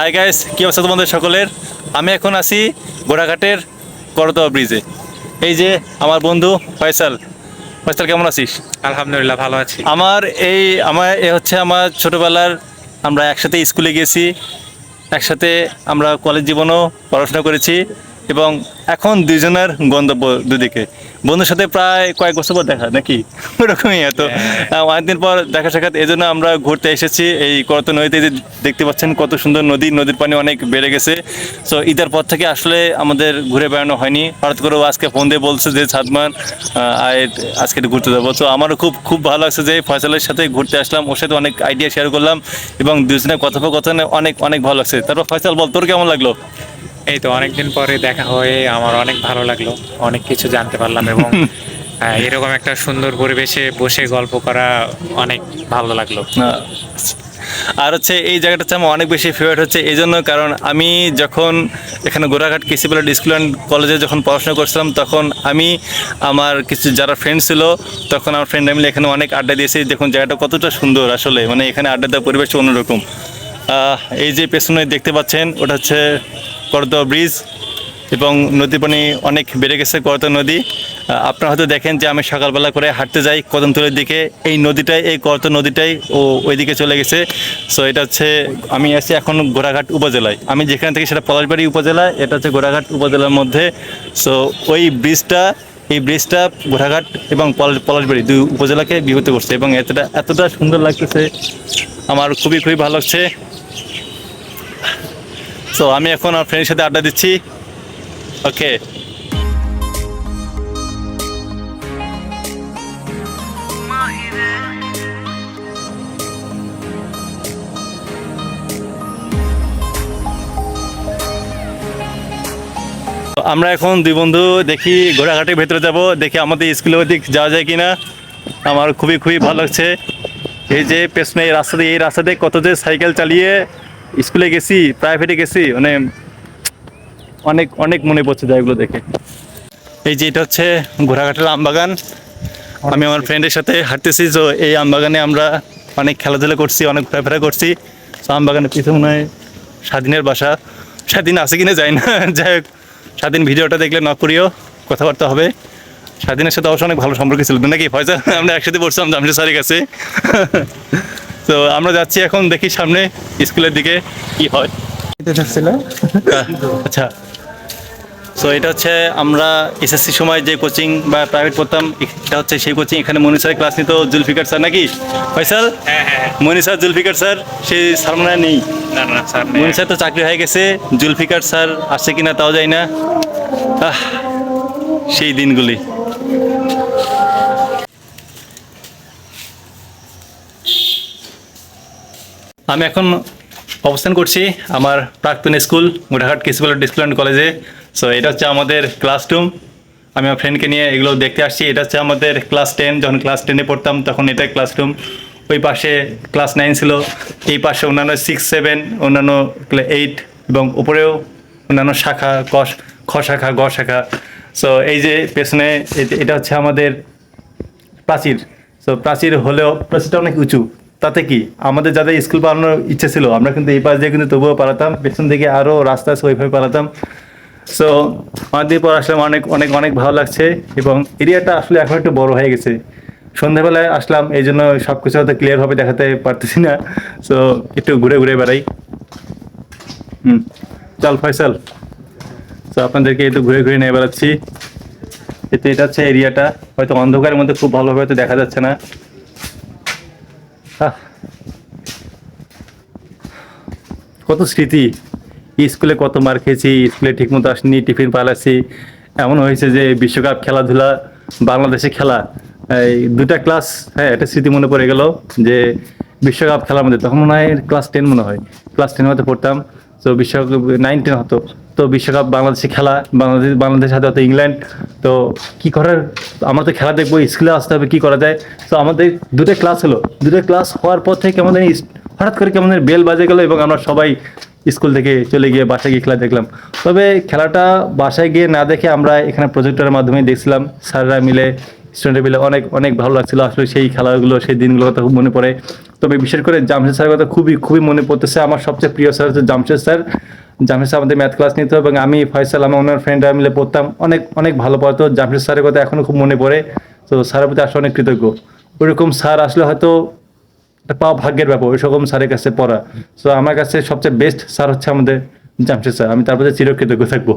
Hi guys কি অবস্থা তোমাদের সকলের? আমি এখন আছি গোড়াঘাটের করতোয়া ব্রিজে এই যে আমার বন্ধু ফয়সাল। ফয়সাল কেমন আছিস? আলহামদুলিল্লাহ ভালো আছি। আমার এই আমার এ হচ্ছে আমার ছোটোবেলার আমরা একসাথে স্কুলে গেছি একসাথে আমরা কলেজ জীবনেও পড়াশোনা করেছি। এবং এখন দুইজনের গন্তব্য দুদিকে। বন্ধুর সাথে প্রায় কয়েক বছর পর দেখা নাকি? ওরকমই এত। অনেকদিন পর দেখা সাক্ষাৎ এই জন্য আমরা ঘুরতে এসেছি। এই করত নদীতে যে দেখতে পাচ্ছেন কত সুন্দর নদী। নদীর পানি অনেক বেড়ে গেছে। সো ঈদের পর থেকে আসলে আমাদের ঘুরে বেড়ানো হয়নি। হঠাৎ করে আজকে ফোন দিয়ে বলছে যে ছাদমান আয় আজকে ঘুরতে যাব। তো আমারও খুব খুব ভালো লাগছে যে ফয়সালের সাথে ঘুরতে আসলাম। ওর সাথে অনেক আইডিয়া শেয়ার করলাম এবং দুজনের কথোপকথনে অনেক অনেক ভালো লাগছে। তারপর ফয়সাল বল তোর কেমন লাগল? এই তো অনেকদিন পরে দেখা হয়ে আমার অনেক ভালো লাগল। অনেক কিছু জানতে পারলাম এবং এরকম একটা সুন্দর পরিবেশে বসে গল্প করা অনেক ভালো লাগল। আর হচ্ছে এই জায়গাটা হচ্ছে আমার অনেক বেশি ফেভারিট হচ্ছে এই জন্য কারণ আমি যখন এখানে গোড়াঘাট কেসিপালা স্কুল অ্যান্ড কলেজে যখন পড়াশোনা করছিলাম তখন আমি আমার কিছু যারা ফ্রেন্ড ছিল তখন আমার ফ্রেন্ড মিলে এখানে অনেক আড্ডা দিয়েছি দেখুন জায়গাটা কতটা সুন্দর আসলে। মানে এখানে আড্ডা দেওয়ার পরিবেশ অন্যরকম। আহ, এই যে পেছনে দেখতে পাচ্ছেন ওটা হচ্ছে করদোয়া ব্রিজ এবং নদী পানি অনেক বেড়ে গেছে করতো নদী। আপনারা হয়তো দেখেন যে আমি সকালবেলা করে হাঁটতে যাই কদমতলের দিকে। এই নদীটাই, এই করতো নদীটাই ও ওইদিকে চলে গেছে। সো এটা হচ্ছে আমি আছি এখন গোড়াঘাট উপজেলায়। আমি যেখান থেকে সেটা পলাশবাড়ি উপজেলা, এটা হচ্ছে গোড়াঘাট উপজেলার মধ্যে। সো ওই ব্রিজটা, এই ব্রিজটা গোড়াঘাট এবং পলাশ, পলাশবাড়ি দুই উপজেলাকে বিভূত করছে এবং এতটা এতটা সুন্দর লাগতেছে। আমার খুবই খুবই ভালো লাগছে। সো আমি এখন আমার ফ্রেন্ডের সাথে আড্ডা দিচ্ছি। ওকে আমরা এখন দুই বন্ধু দেখি ঘোড়াঘাটের ভেতরে যাব, দেখি আমাদের স্কুলের ওদিক যাওয়া যায় কিনা। আমার খুবই খুবই ভালো লাগছে। এই যে পেছনে এই রাস্তা দিয়ে, এই রাস্তা দিয়ে কত যে সাইকেল চালিয়ে স্কুলে গেছি প্রাইভেটে গেছি মানে অনেক অনেক মনে পড়ছে জায়গাগুলো দেখে। এই যে এটা হচ্ছে ঘোড়াঘাটের আমবাগান। আমি আমার ফ্রেন্ডের সাথে হাঁটতেছি, তো এই আমবাগানে আমরা অনেক খেলাধুলা করছি, অনেক ঘোরাফেরা করছি। তো আমবাগানের পিছনে মনে হয় স্বাধীনের বাসা। স্বাধীন আছে কিনা যাই না, যাই হোক, স্বাধীন ভিডিওটা দেখলে নক করিও, কথাবার্তা হবে। স্বাধীনের সাথে অবশ্য অনেক ভালো সম্পর্ক ছিল নাকি? ফয়জা আমরা একসাথে পড়ছিলাম জামশেদ স্যারের কাছে। তো আমরা যাচ্ছি এখন দেখি সামনে স্কুলের দিকে কি হয়। আচ্ছা। সো এটা হচ্ছে আমরা এসএসসি সময় যে কোচিং বা প্রাইভেট পড়তাম এটা হচ্ছে সেই কোচিং এখানে মনি স্যার ক্লাস নিত জুলফিকার স্যার নাকি? ফয়সাল? হ্যাঁ হ্যাঁ মনি স্যার জুলফিকার স্যার সেই স্যার মনে নেই। না না মনি স্যার তো চাকরি হয়ে গেছে জুলফিকার স্যার আসছে কিনা তাও যায় না। সেই দিনগুলি। আমি এখন অবস্থান করছি আমার প্রাক্তন স্কুল গোটাঘাট স্কুল অ্যান্ড কলেজে। সো এটা হচ্ছে আমাদের ক্লাসরুম আমি আমার ফ্রেন্ডকে নিয়ে এগুলো দেখতে আসছি। এটা হচ্ছে আমাদের ক্লাস টেন যখন ক্লাস টেনে পড়তাম, তখন এটা ক্লাসরুম ওই পাশে ক্লাস নাইন ছিল। এই পাশে অন্যান্য সিক্স সেভেন অন্যান্য এইট এবং উপরেও অন্যান্য শাখা, ক খ শাখা, গ শাখা। সো এই যে পেছনে এটা হচ্ছে আমাদের প্রাচীর। তো প্রাচীর হলেও, প্রাচীরটা অনেক উঁচু। তাতে কি? আমাদের যাদের স্কুল পালানোর ইচ্ছে ছিল, আমরা কিন্তু এই পাশ দিয়ে কিন্তু তবুও পালাতাম, পেছন দিকে আরও রাস্তা আছে, ওইভাবে পালাতাম। সো অনেকদিন পর আসলাম অনেক অনেক অনেক ভালো লাগছে এবং এরিয়াটা আসলে এখন একটু বড় হয়ে গেছে। সন্ধ্যাবেলায় আসলাম, এই জন্য সব কিছু হয়তো ক্লিয়ারভাবে দেখাতে পারতেছি না। সো একটু ঘুরে ঘুরে বেড়াই। হুম, চল ফয়সাল। তো আপনাদেরকে একটু ঘুরে ঘুরে নিয়ে বেড়াচ্ছি। এতে এটা হচ্ছে এরিয়াটা, হয়তো অন্ধকারের মধ্যে খুব ভালোভাবে হয়তো দেখা যাচ্ছে না। কত স্মৃতি? স্কুলে কত মার খেয়েছি, স্কুলে ঠিকমতো আসিনি, টিফিন পালাচ্ছি এমন হয়েছে যে বিশ্বকাপ খেলাধুলা, বাংলাদেশে খেলা, এই দুটা ক্লাস হ্যাঁ একটা স্মৃতি মনে পড়ে গেল যে বিশ্বকাপ খেলার মধ্যে তখন মনে হয় ক্লাস টেন মনে হয়। ক্লাস টেন হতে পড়তাম, তো বিশ্বকাপ নাইন টেন হতো। তো বিশ্বকাপ বাংলাদেশে খেলা, বাংলাদেশ বাংলাদেশ হাতে হয়তো ইংল্যান্ড, তো কি করার? আমরা তো খেলা দেখব, স্কুলে আসতে হবে, কি করা যায়? তো আমাদের দুটো ক্লাস হলো। দুটো ক্লাস হওয়ার পর থেকে আমাদের ইস- হঠাৎ করে কেমন বেল বাজে গেলো এবং আমরা সবাই স্কুল থেকে চলে গিয়ে বাসায় গিয়ে খেলা দেখলাম। তবে খেলাটা বাসায় গিয়ে না দেখে আমরা এখানে প্রজেক্টরের মাধ্যমে দেখছিলাম। স্যাররা মিলে স্টুডেন্টের মিলে অনেক অনেক ভালো লাগছিল। আসলে সেই খেলাগুলো, সেই দিনগুলোর কথা খুব মনে পড়ে। তবে বিশেষ করে জামশেদ স্যারের কথা খুবই খুবই মনে পড়তেছে। আমার সবচেয়ে প্রিয় স্যার হচ্ছে জামশেদ স্যার। জামশেদ স্যার আমাদের ম্যাথ ক্লাস নিত এবং আমি ফয়সাল, আমার ওনার ফ্রেন্ডরা মিলে পড়তাম। অনেক অনেক ভালো পড়তো। জামশেদ স্যারের কথা এখনও খুব মনে পড়ে। তো স্যারের প্রতি আসলে অনেক কৃতজ্ঞ। ওইরকম স্যার আসলে হয়তো পাওয়া ভাগ্যের ব্যাপার, ওই সকম স্যারের কাছে পড়া। সো আমার কাছে সবচেয়ে বেস্ট স্যার হচ্ছে আমাদের জামশেদ স্যার। আমি তার প্রতি চিরকৃতজ্ঞ থাকব।